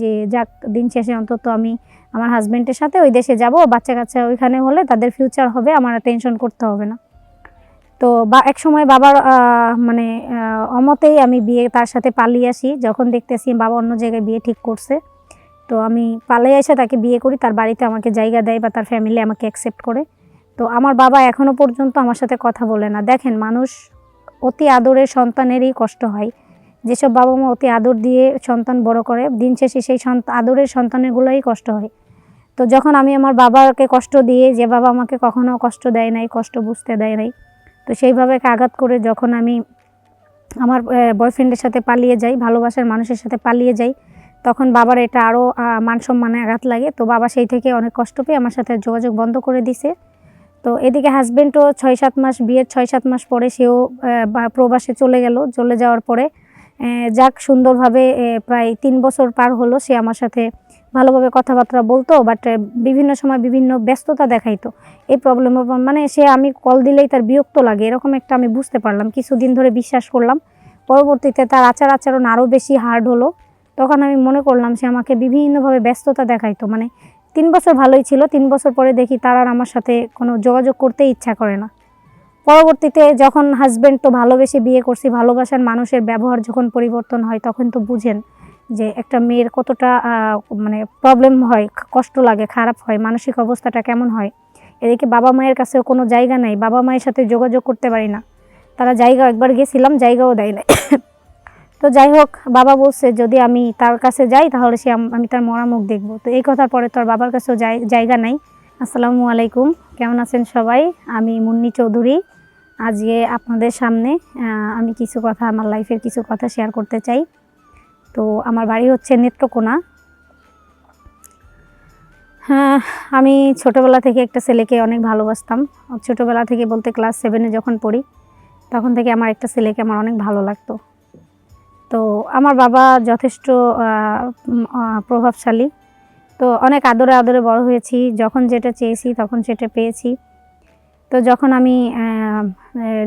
যে যাক, দিন শেষে অন্তত আমি আমার হাজব্যান্ডের সাথে ওই দেশে যাব বাচ্চা কাচ্চা ওইখানে হলে তাদের ফিউচার হবে, আমার টেনশন করতে হবে না। তো বা, এক সময় বাবার মানে অমতেই আমি বিয়ে তার সাথে পালিয়ে আসি, যখন দেখতেছি বাবা অন্য জায়গায় বিয়ে ঠিক করছে। তো আমি পালিয়ে এসে তাকে বিয়ে করি, তার বাড়িতে আমাকে জায়গা দেয় বা তার ফ্যামিলি আমাকে অ্যাকসেপ্ট করে। তো আমার বাবা এখনও পর্যন্ত আমার সাথে কথা বলে না। দেখেন, মানুষ অতি আদরের সন্তানেরই কষ্ট হয়। যেসব বাবা মা অতি আদর দিয়ে সন্তান বড় করে, দিন শেষে সেই আদরের সন্তানেরগুলোই কষ্ট হয়। তো যখন আমি আমার বাবাকে কষ্ট দিয়ে, যে বাবা আমাকে কখনো কষ্ট দেয় নাই, কষ্ট বুঝতে দেয় নাই, তো সেইভাবে আঘাত করে যখন আমি আমার বয়ফ্রেন্ডের সাথে পালিয়ে যাই, ভালোবাসার মানুষের সাথে পালিয়ে যাই, তখন বাবার এটা আরও মান সম্মানে আঘাত লাগে। তো বাবা সেই থেকে অনেক কষ্ট পেয়ে আমার সাথে যোগাযোগ বন্ধ করে দিছে। তো এদিকে হাজব্যান্ডও ছয় সাত মাস, বিয়ের ছয় সাত মাস পরে সেও প্রবাসে চলে গেল। চলে যাওয়ার পরে যাক, সুন্দরভাবে প্রায় তিন বছর পার হলো সে আমার সাথে ভালোভাবে কথাবার্তা বলতো বাট বিভিন্ন সময় বিভিন্ন ব্যস্ততা দেখাইতো। এই প্রবলেম মানে সে আমি কল দিলেই তার বিরক্ত লাগে, এরকম একটা আমি বুঝতে পারলাম। কিছুদিন ধরে বিশ্বাস করলাম, পরবর্তীতে তার আচার আচরণ আরও বেশি হার্ড হলো। তখন আমি মনে করলাম সে আমাকে বিভিন্নভাবে ব্যস্ততা দেখাইতো মানে তিন বছর ভালোই ছিল, তিন বছর পরে দেখি তার আর আমার সাথে কোনো যোগাযোগ করতে ইচ্ছা করে না। পরবর্তীতে যখন হাজব্যান্ড তো ভালোবেসে বিয়ে করছি, ভালোবাসার মানুষের ব্যবহার যখন পরিবর্তন হয়, তখন তো বুঝেন যে একটা মেয়ের কতটা মানে প্রবলেম হয়, কষ্ট লাগে, খারাপ হয়, মানসিক অবস্থাটা কেমন হয়। এদিকে বাবা মায়ের কাছেও কোনো জায়গা নাই, বাবা মায়ের সাথে যোগাযোগ করতে পারি না। তারা জায়গা একবার গেছিলাম, জায়গাও দেয় না তো যাই হোক, বাবা বলছে, যদি আমি তার কাছে যাই, তাহলে সে আমি তার মরা মুখ দেখব। তো এই কথার পরে তো আর বাবার কাছেও জায়গা নাই। আসসালামু আলাইকুম, কেমন আছেন সবাই? আমি মুন্নি চৌধুরী। আজকে আপনাদের সামনে আমি কিছু কথা, আমার লাইফের কিছু কথা শেয়ার করতে চাই। তো আমার বাড়ি হচ্ছে নেত্রকোনা। হ্যাঁ আমি ছোটোবেলা থেকে একটা ছেলেকে অনেক ভালোবাসতাম। ছোটোবেলা থেকে বলতে ক্লাস সেভেনে যখন পড়ি, তখন থেকে আমার একটা ছেলেকে আমার অনেক ভালো লাগতো। তো আমার বাবা যথেষ্ট প্রভাবশালী। তো অনেক আদরে আদরে বড় হয়েছি। যখন যেটা চেয়েছি, তখন সেটা পেয়েছি। তো যখন আমি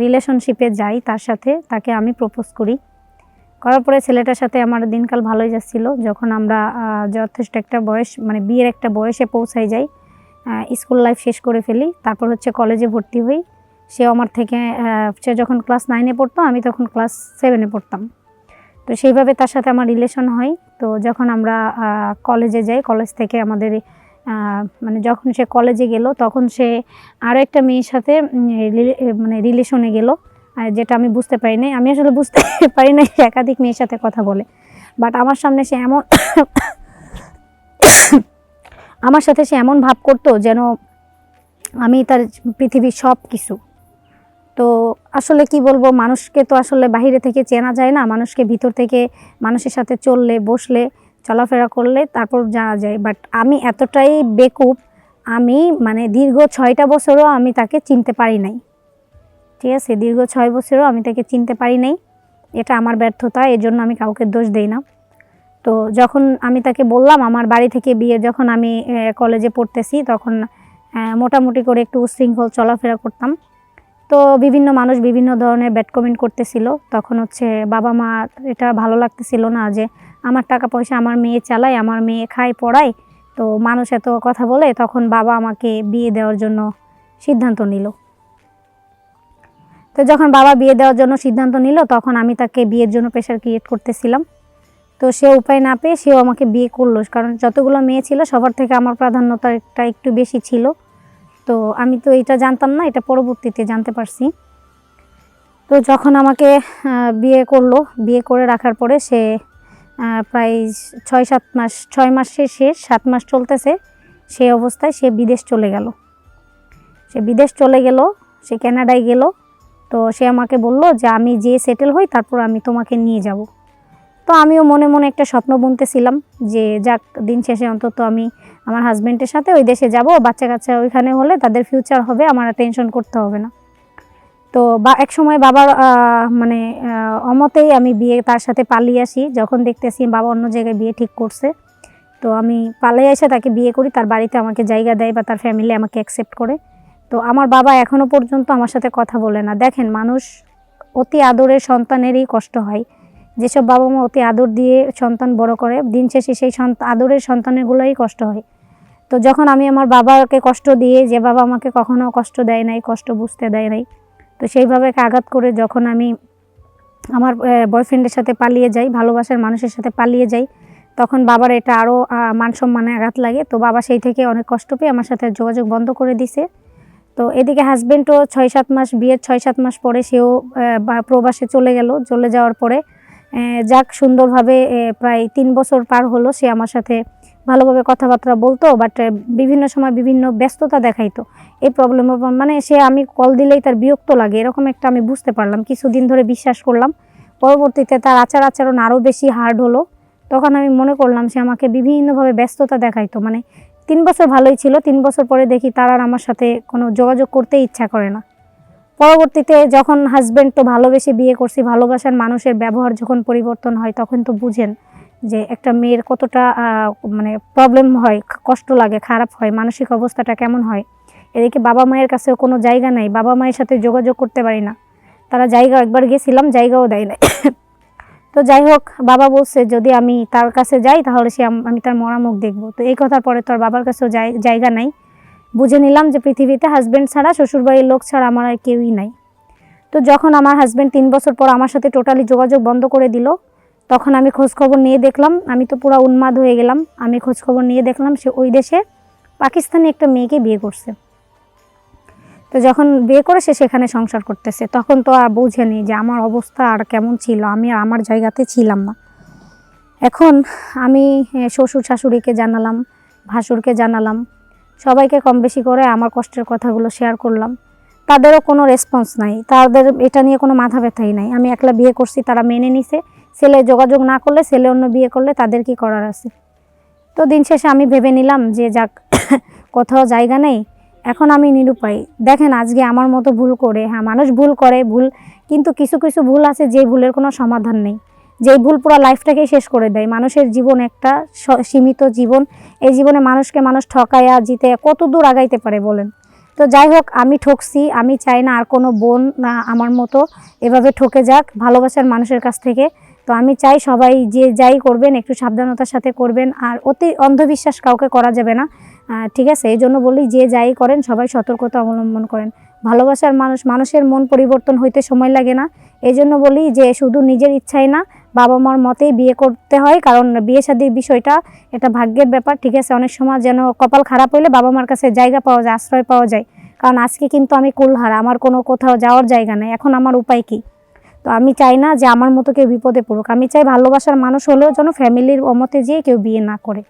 রিলেশনশিপে যাই তার সাথে, তাকে আমি প্রপোজ করি। করার পরে ছেলেটার সাথে আমার দিনকাল ভালোই যাচ্ছিল। যখন আমরা যথেষ্ট একটা বয়স মানে বিয়ের একটা বয়সে পৌঁছাই যাই স্কুল লাইফ শেষ করে ফেলি, তারপর হচ্ছে কলেজে ভর্তি হই। সে আমার থেকে সে যখন ক্লাস নাইনে পড়তো, আমি তখন ক্লাস সেভেনে পড়তাম। তো সেইভাবে তার সাথে আমার রিলেশন হয়। তো যখন আমরা কলেজে যাই কলেজ থেকে আমাদের মানে যখন সে কলেজে গেল, তখন সে আরও একটা মেয়ের সাথে মানে রিলেশনে গেল। যেটা আমি বুঝতে পারি নাই, আমি আসলে বুঝতে পারি নাই একাধিক মেয়ের সাথে কথা বলে। বাট আমার সামনে সে এমন আমার সাথে সে এমন ভাব করতো যেন আমি তার পৃথিবীর সব কিছু তো আসলে কি বলব, মানুষকে তো আসলে বাইরে থেকে চেনা যায় না, মানুষকে ভিতর থেকে মানুষের সাথে চললে, বসলে চলাফেরা করলে তারপর জানা যায়। বাট আমি এতটাই বেকুব, আমি মানে দীর্ঘ ছয়টা বছরও আমি তাকে চিনতে পারি নাই। ঠিক আছে, দীর্ঘ ছয় বছরও আমি তাকে চিনতে পারি নাই। এটা আমার ব্যর্থতা এর জন্য আমি কাউকে দোষ দেই না। তো যখন আমি তাকে বললাম, আমার বাড়ি থেকে বিয়ে যখন আমি কলেজে পড়তেছি, তখন মোটামুটি করে একটু উশৃঙ্খল চলাফেরা করতাম। তো বিভিন্ন মানুষ বিভিন্ন ধরনের ব্যাড কমেন্ট করতেছিল। তখন হচ্ছে বাবা মা এটা ভালো লাগতেছিল না যে আমার টাকা পয়সা আমার মেয়ে চালায়, আমার মেয়ে খায়, পড়ায়। তো মানুষ এত কথা বলে, তখন বাবা আমাকে বিয়ে দেওয়ার জন্য সিদ্ধান্ত নিল। তো যখন বাবা বিয়ে দেওয়ার জন্য সিদ্ধান্ত নিল, তখন আমি তাকে বিয়ের জন্য প্রেশার ক্রিয়েট করতেছিলাম। তো সে উপায় না পেয়ে সেও আমাকে বিয়ে করল, কারণ যতগুলো মেয়ে ছিল, সবার থেকে আমার প্রাধান্যতাটা একটু বেশি ছিল। তো আমি তো এটা জানতাম না, এটা পরবর্তীতে জানতে পারছি। তো যখন আমাকে বিয়ে করল, বিয়ে করে রাখার পরে সে প্রায় ছয়, সাত মাস, ছয় মাসের শেষ সাত মাস চলতেছে, সেই অবস্থায় সে বিদেশ চলে গেল। সে বিদেশ চলে গেল, সে কানাডায় গেল, তো সে আমাকে বলল যে আমি যে সেটেল হই, তারপর আমি তোমাকে নিয়ে যাব। তো আমিও মনে মনে একটা স্বপ্ন বুনতেছিলাম যে যাক, দিন শেষে অন্তত আমি আমার হাজব্যান্ডের সাথে ওই দেশে যাব বাচ্চা কাচ্চা ওইখানে হলে তাদের ফিউচার হবে, আমার টেনশন করতে হবে না। তো বা, এক সময় বাবার মানে অমতেই আমি বিয়ে তার সাথে পালিয়ে আসি। যখন দেখতেছি বাবা অন্য জায়গায় বিয়ে ঠিক করছে, তো আমি পালিয়ে এসে তাকে বিয়ে করি। তার বাড়িতে আমাকে জায়গা দেয় বা তার ফ্যামিলি আমাকে অ্যাকসেপ্ট করে। তো আমার বাবা এখনও পর্যন্ত আমার সাথে কথা বলে না। দেখেন, মানুষ অতি আদরের সন্তানেরই কষ্ট হয়। যেসব বাবা মা অতি আদর দিয়ে সন্তান বড় করে, দিন শেষে সেই আদরের সন্তানেরগুলোই কষ্ট হয়। তো যখন আমি আমার বাবাকে কষ্ট দিয়ে, যে বাবা আমাকে কখনো কষ্ট দেয় নাই, কষ্ট বুঝতে দেয় নাই তো সেইভাবে আঘাত করে যখন আমি আমার বয়ফ্রেন্ডের সাথে পালিয়ে যাই, ভালোবাসার মানুষের সাথে পালিয়ে যাই, তখন বাবার এটা আরও মান সম্মানে আঘাত লাগে। তো বাবা সেই থেকে অনেক কষ্ট পেয়ে আমার সাথে যোগাযোগ বন্ধ করে দিছে। তো এদিকে হাজব্যান্ডও ছয় সাত মাস, বিয়ের ছয় সাত মাস পরে সেও প্রবাসে চলে গেল। চলে যাওয়ার পরে যাক সুন্দরভাবে প্রায় তিন বছর পার হলো সে আমার সাথে ভালোভাবে কথাবার্তা বলতো বাট বিভিন্ন সময় বিভিন্ন ব্যস্ততা দেখাইতো। এই প্রবলেম মানে সে আমি কল দিলেই তার বিরক্ত লাগে, এরকম একটা আমি বুঝতে পারলাম। কিছুদিন ধরে বিশ্বাস করলাম, পরবর্তীতে তার আচার আচরণ আরও বেশি হার্ড হলো। তখন আমি মনে করলাম সে আমাকে বিভিন্নভাবে ব্যস্ততা দেখাইতো মানে তিন বছর ভালোই ছিল, তিন বছর পরে দেখি তার আর আমার সাথে কোনো যোগাযোগ করতে ইচ্ছা করে না। পরবর্তীতে যখন হাজব্যান্ড তো ভালোবেসে বিয়ে করছি, ভালোবাসার মানুষের ব্যবহার যখন পরিবর্তন হয়, তখন তো বুঝেন যে একটা মেয়ের কতটা মানে প্রবলেম হয়, কষ্ট লাগে, খারাপ হয়, মানসিক অবস্থাটা কেমন হয়, এদিকে বাবা মায়ের কাছেও কোনো জায়গা নাই, বাবা মায়ের সাথে যোগাযোগ করতে পারি না। তারা জায়গা, একবার গেছিলাম, জায়গাও দেয় না তো যাই হোক, বাবা বলছে, যদি আমি তার কাছে যাই, তাহলে সে আমি তার মরা মুখ দেখব। তো এই কথার পরে তো আর বাবার কাছেও জায়- জায়গা নাই। বুঝে নিলাম যে পৃথিবীতে হাজব্যান্ড ছাড়া, শ্বশুরবাড়ির লোক ছাড়া আমার আর কেউই নাই। তো যখন আমার হাজব্যান্ড তিন বছর পর আমার সাথে টোটালি যোগাযোগ বন্ধ করে দিল তখন আমি খোঁজখবর নিয়ে দেখলাম, আমি তো পুরো উন্মাদ হয়ে গেলাম। আমি খোঁজখবর নিয়ে দেখলাম সে ওই দেশে পাকিস্তানি একটা মেয়েকে বিয়ে করছে। তো যখন বিয়ে করে সে সেখানে সংসার করতেছে, তখন তো আর বোঝেনি যে আমার অবস্থা আর কেমন ছিল, আমি আর আমার জায়গাতে ছিলাম না। এখন আমি শ্বশুর শাশুড়িকে জানালাম, ভাসুরকে জানালাম, সবাইকে কম বেশি করে আমার কষ্টের কথাগুলো শেয়ার করলাম। তাদেরও কোনো রেসপন্স নাই, তাদের এটা নিয়ে কোনো মাথা ব্যথাই নাই। আমি একলা বিয়ে করছি, তারা মেনে নিছে ছেলে যোগাযোগ না করলে, ছেলে অন্য বিয়ে করলে তাদের কি করার আছে? তো দিন শেষে আমি ভেবে নিলাম যে যাক, কোথাও জায়গা নেই। এখন আমি নিরুপায়। দেখেন আজকে আমার মতো ভুল করে হ্যাঁ মানুষ ভুল করে, ভুল, কিন্তু কিছু কিছু ভুল আছে যে ভুলের কোনো সমাধান নেই। যেই ভুল পুরো লাইফটাকেই শেষ করে দেয়। মানুষের জীবন একটা সীমিত জীবন। এই জীবনে মানুষকে মানুষ ঠকায়া জিতে কত দূর আগাইতে পারে বলেন? তো যাই হোক, আমি ঠকছি, আমি চাই না আর কোনো বোন আমার মতো এভাবে ঠকে যাক। ভালোবাসার মানুষের কাছ থেকে তো আমি চাই সবাই যে যাই করবেন, একটু সাবধানতার সাথে করবেন, আর অতি অন্ধবিশ্বাস কাউকে করা যাবে না। ঠিক আছে, এই জন্য বলি যে যাই করেন, সবাই সতর্কতা অবলম্বন করেন। ভালোবাসার মানুষ, মানুষের মন পরিবর্তন হইতে সময় লাগে না। এই জন্য বলি যে শুধু নিজের ইচ্ছাই না বাবা মার মতেই বিয়ে করতে হয়, কারণ বিয়ে শাদির বিষয়টা এটা ভাগ্যের ব্যাপার। ঠিক আছে, অনেক সময় যেন কপাল খারাপ হইলে বাবা মার কাছে জায়গা পাওয়া যায়, আশ্রয় পাওয়া যায়। কারণ আজকে কিন্তু আমি কুলহারা, আমার কোনো কোথাও যাওয়ার জায়গা নেই। এখন আমার উপায় কি? তো আমি চাই না যে আমার মতো কেউ বিপদে পড়ুক। আমি চাই ভালোবাসার মানুষ হলেও যেন ফ্যামিলির অমতে যেয়ে কেউ বিয়ে না করে।